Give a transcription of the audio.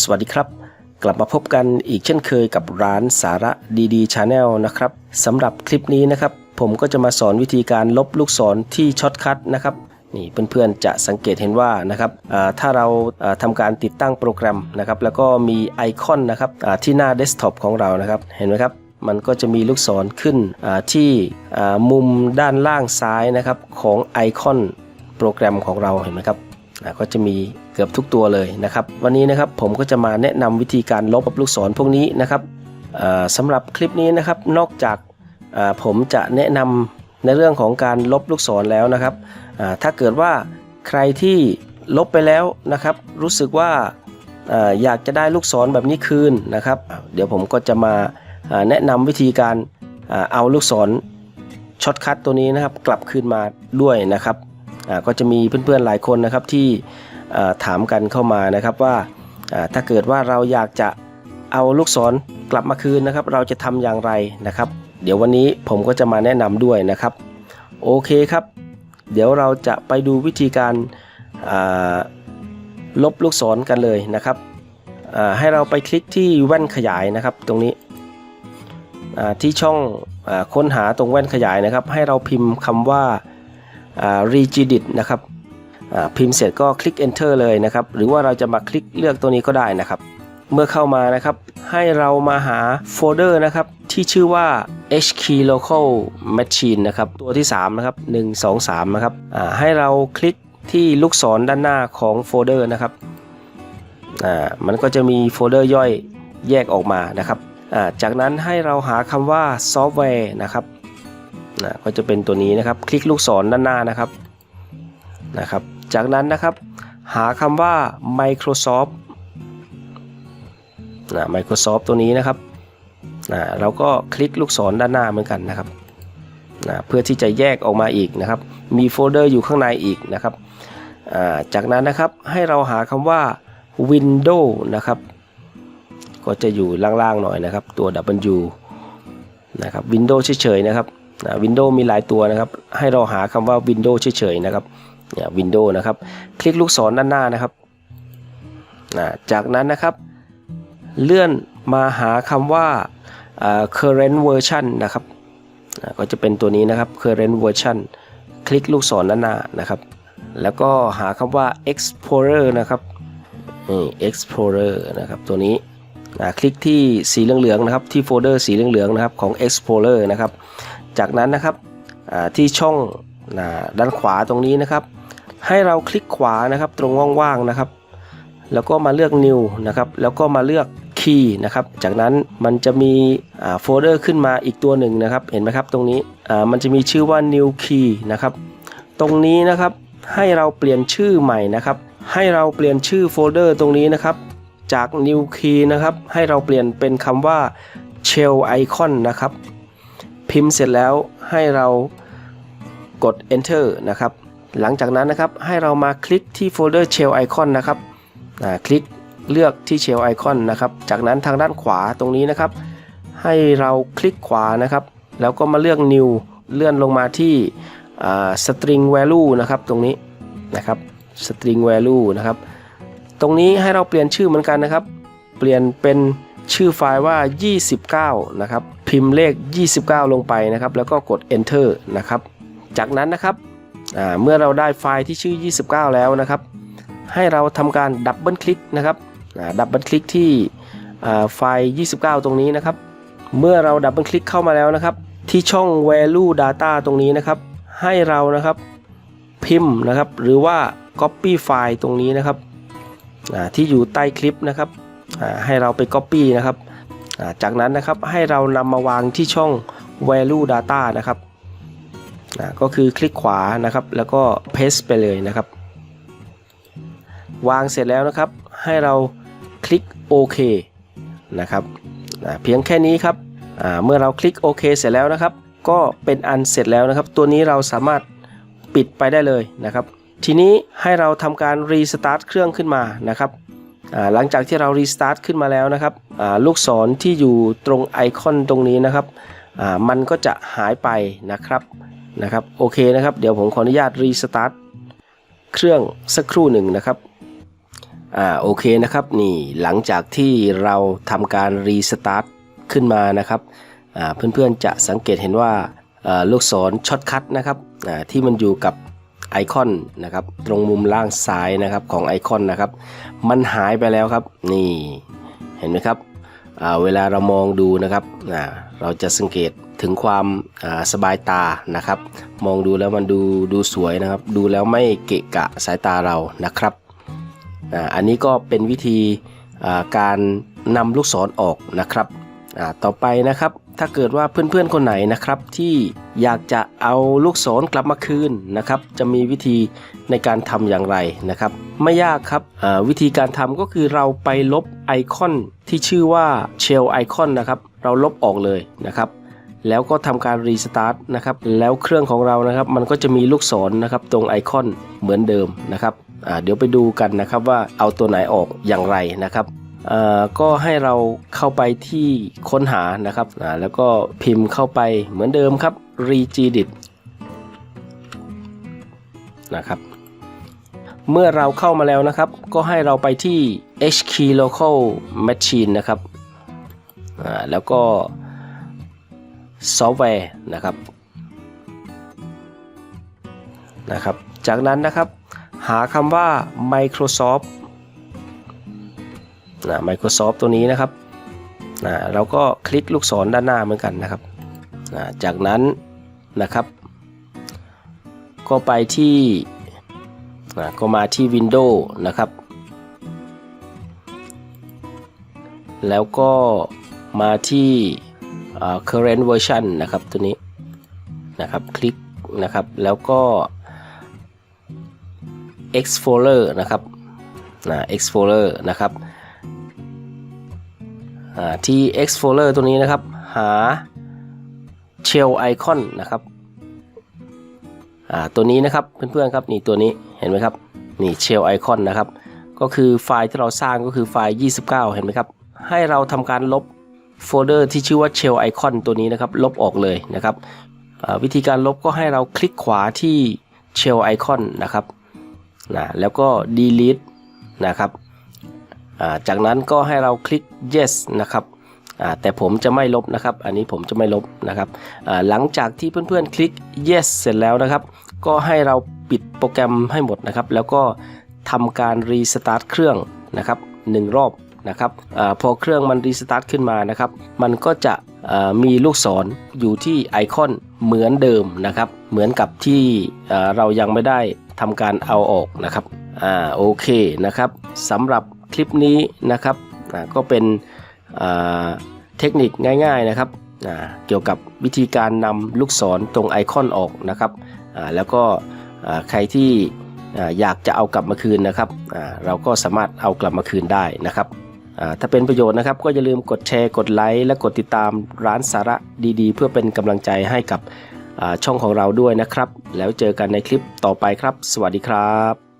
สวัสดีครับ กลับมาพบกันอีกเช่นเคยกับร้านสาระดีๆชาแนลนะครับสำหรับคลิปนี้นะครับ ผมก็จะมาสอนวิธีการลบลูกศรที่ช็อตคัทนะครับนี่เพื่อนๆจะสังเกตเห็นว่านะครับถ้าเราอ่าทำการติดตั้งโปรแกรมนะครับ แล้วก็มีไอคอนนะครับที่หน้าเดสก์ท็อปของเรานะครับ เห็นไหมครับ มันก็จะมีลูกศรขึ้นที่มุมด้านล่างซ้ายนะครับของไอคอนโปรแกรมของเราเห็นไหมครับ อ่าก็จะมีเกือบทุกตัวเลยนะครับ วันนี้นะครับผมก็จะมาแนะนำวิธีการลบลูกศรพวกนี้นะครับอ่าสำหรับคลิปนี้นะครับนอกจากผมจะแนะนำในเรื่องของการลบลูกศรแล้วนะครับถ้าเกิดว่าใครที่ลบไปแล้วนะครับ รู้สึกว่าอยากจะได้ลูกศรแบบนี้คืนนะครับ เดี๋ยวผมก็จะมาแนะนำวิธีการเอาลูกศรช็อตคัทตัวนี้นะครับ กลับคืนมาด้วยนะครับ ก็จะมีเพื่อนๆหลายคนนะครับที่ถามกันเข้ามานะครับว่าถ้าเกิดว่าเราอยากจะเอาลูกศรกลับมาคืนนะครับ เราจะทำอย่างไรนะครับ เดี๋ยววันนี้ผมก็จะมาแนะนำด้วยนะครับ โอเคครับ เดี๋ยวเราจะไปดูวิธีการลบลูกศรกันเลยนะครับให้เราไปคลิกที่แว่นขยายนะครับตรงนี้ที่ช่องอค้นหาตรงแว่นขยายนะครับ ให้เราพิมพ์คำว่า rigidit นะครับพิมพ์เสร็จก็คลิก enter เลยนะครับ หรือว่าเราจะมาคลิกเลือกตัวนี้ก็ได้นะครับ เมื่อเข้ามานะครับ ให้เรามาหาโฟลเดอร์นะครับ ที่ชื่อว่า hkey local machine นะครับ ตัวที่ 3 นะครับ 1 2 3 นะครับให้เราคลิกที่ลูกศรด้านหน้าของโฟลเดอร์นะครับมันก็จะมีโฟลเดอร์ย่อยแยกออกมานะครับจากนั้นให้เราหาคำว่าซอฟต์แวร์นะครับ นะก็จะเป็นตัวนี้นะครับ คลิกลูกศรด้านหน้านะครับนะครับ จากนั้นนะครับ หาคำว่า Microsoft นะ Microsoft ตัวนี้นะครับนะเราก็คลิกลูกศรด้านหน้าเหมือนกันนะครับนะเพื่อที่จะแยกออกมาอีกนะครับ มีโฟลเดอร์อยู่ข้างในอีกนะครับจากนั้นนะครับให้เราหาคำว่า Windows นะครับ ก็จะอยู่ล่างๆหน่อยนะครับ ตัว W นะครับ Windows เฉยๆนะครับ วินโดว์มีหลายตัวนะครับ ให้เราหาคำว่า Windows เฉยๆนะครับเนี่ยวินโดว์นะครับ คลิกลูกศรด้านหน้านะครับนะจากนั้นนะครับเลื่อนมาหาคำว่า current version นะครับก็จะเป็นตัวนี้นะครับ current version คลิกลูกศรด้านหน้านะครับ แล้วก็หาคำว่า explorer นะครับนี่ explorer นะครับตัวนี้อ่าคลิกที่สีเหลืองๆนะครับที่โฟลเดอร์สีเหลืองๆนะครับของ explorer นะครับ จากนั้นนะครับที่ช่องด้านขวาตรงนี้นะครับ ให้เราคลิกขวานะครับตรงว่างๆนะครับ แล้วก็มาเลือก new นะครับ แล้วก็มาเลือก key นะครับ จากนั้นมันจะมีโฟลเดอร์ขึ้นมาอีกตัวหนึ่งนะครับ เห็นไหมครับตรงนี้มันจะมีชื่อว่า new key นะครับ ตรงนี้นะครับให้เราเปลี่ยนชื่อใหม่นะครับ ให้เราเปลี่ยนชื่อโฟลเดอร์ตรงนี้นะครับ จาก new key นะครับ ให้เราเปลี่ยนเป็นคำว่า shell icon นะครับ พิมพ์เสร็จแล้วให้เรากด enter นะครับ หลังจากนั้นนะครับให้เรามาคลิกที่โฟลเดอร์ shell icon นะครับคลิกเลือกที่ shell icon นะครับ จากนั้นทางด้านขวาตรงนี้นะครับ ให้เราคลิกขวานะครับ แล้วก็มาเลือก new เลื่อนลงมาที่ string value นะครับตรงนี้นะครับ string value นะครับ ตรงนี้ให้เราเปลี่ยนชื่อเหมือนกันนะครับ เปลี่ยนเป็นชื่อไฟล์ว่า 29 นะครับ พิมพ์เลข 29 ลงไปนะครับ แล้วก็กด enter นะครับ จากนั้นนะครับเมื่อเราได้ไฟล์ที่ชื่อ 29 แล้วนะครับ ให้เราทำการดับเบิลคลิกนะครับดับเบิลคลิกที่ไฟล์ 29 ตรงนี้นะครับ เมื่อเราดับเบิลคลิกเข้ามาแล้วนะครับ ที่ช่อง value data ตรงนี้นะครับ ให้เรานะครับพิมพ์นะครับ หรือว่า copy ไฟล์ตรงนี้นะครับที่อยู่ใต้คลิปนะครับให้เราไป copy นะครับ จากนั้นนะครับให้เรานำมาวางที่ช่อง value data นะครับก็คือคลิกขวานะครับ แล้วก็ paste ไปเลยนะครับ วางเสร็จแล้วนะครับ ให้เราคลิกโอเคนะครับเพียงแค่นี้ครับเมื่อเราคลิกโอเคเสร็จแล้วนะครับ ก็เป็นอันเสร็จแล้วนะครับ ตัวนี้เราสามารถปิดไปได้เลยนะครับ ทีนี้ให้เราทำการรีสตาร์ทเครื่องขึ้นมานะครับ หลังจากที่เรารีสตาร์ทขึ้นมาแล้วนะครับลูกศรที่อยู่ตรงไอคอนตรงนี้นะครับมันก็จะหายไปนะครับนะครับโอเคนะครับ เดี๋ยวผมขออนุญาตรีสตาร์ทเครื่องสักครู่หนึ่งนะครับอ่าโอเคนะครับนี่หลังจากที่เราทำการรีสตาร์ทขึ้นมานะครับเพื่อนๆจะสังเกตเห็นว่าลูกศรช็อตคัทนะครับที่มันอยู่กับ ไอคอนนะครับตรงมุมล่างซ้ายนะครับของไอคอนนะครับ มันหายไปแล้วครับนี่เห็นไหมครับเวลาเรามองดูนะครับเราจะสังเกตถึงความาสบายตานะครับ มองดูแล้วมันดูดูสวยนะครับ ดูแล้วไม่เกะกะสายตาเรานะครับอันนี้ก็เป็นวิธีาการนำลูกศรออกนะครับต่อไปนะครับ ถ้าเกิดว่าเพื่อนๆคนไหนนะครับ ที่อยากจะเอาลูกศรกลับมาคืนนะครับ จะมีวิธีในการทำอย่างไรนะครับ ไม่ยากครับวิธีการทำก็คือเราไปลบไอคอนที่ชื่อว่า Shell Icon นะครับ เราลบออกเลยนะครับแล้วก็ทำการรีสตาร์ทนะครับ แล้วเครื่องของเรานะครับ มันก็จะมีลูกศรนะครับ ตรงไอคอนเหมือนเดิมนะครับเดี๋ยวไปดูกันนะครับว่าเอาตัวไหนออกอย่างไรนะครับ ก็ให้เราเข้าไปที่ค้นหานะครับแล้วก็พิมพ์เข้าไปเหมือนเดิมครับ regedit นะครับเมื่อเราเข้ามาแล้วนะครับ ก็ให้เราไปที่ hkey local machine นะครับแล้วก็ซอฟต์แวร์นะครับนะครับ จากนั้นนะครับ หาคำว่า Microsoft นะ Microsoft ตัวนี้นะครับนะเราก็คลิกลูกศรด้านหน้าเหมือนกันนะครับนะจากนั้นนะครับ ก็ไปที่นะก็มาที่ Windows นะครับ แล้วก็มาที่ current version นะครับตัวนี้นะครับคลิกนะครับแล้วก็ explorer นะครับนะ explorer นะครับ ที่ explorer ตัวนี้นะครับ หา shell icon นะครับตัวนี้นะครับเพื่อนๆครับนี่ตัวนี้เห็นไหมครับนี่ shell icon นะครับ ก็คือไฟล์ที่เราสร้างก็คือไฟล์ 29 เห็นไหมครับ ให้เราทำการลบโฟลเดอร์ที่ชื่อว่า Shell Icon ตัวนี้นะครับ ลบออกเลยนะครับวิธีการลบก็ให้เราคลิกขวาที่ Shell Icon นะครับนะแล้วก็ delete นะครับ จากนั้นก็ให้เราคลิก yes นะครับแต่ผมจะไม่ลบนะครับ อันนี้ผมจะไม่ลบนะครับ หลังจากที่เพื่อนๆ คลิก yes เสร็จแล้วนะครับ ก็ให้เราปิดโปรแกรมให้หมดนะครับ แล้วก็ทำการรีสตาร์ทเครื่องนะครับหนึ่งรอบนะครับอพอเครื่องมันรีสตาร์ทขึ้นมานะครับ มันก็จะมีลูกศรอยู่ที่ไอคอนเหมือนเดิมนะครับ เหมือนกับที่เรายังไม่ได้ทำการเอาออกนะครับ อ่า โอเคนะครับสำหรับ คลิปนี้นะครับก็เป็นเทคนิคง่ายๆนะครับเกี่ยวกับวิธีการนำลูกศรตรงไอคอนออกนะครับแล้วก็ใครที่อ่าอยากจะเอากลับมาคืนนะครับเราก็สามารถเอากลับมาคืนได้นะครับถ้าเป็นประโยชน์นะครับก็อย่าลืมกดแชร์กดไลค์และกดติดตามร้านสาระดีๆ เพื่อเป็นกำลังใจให้กับช่องของเราด้วยนะครับ แล้วเจอกันในคลิปต่อไปครับ สวัสดีครับ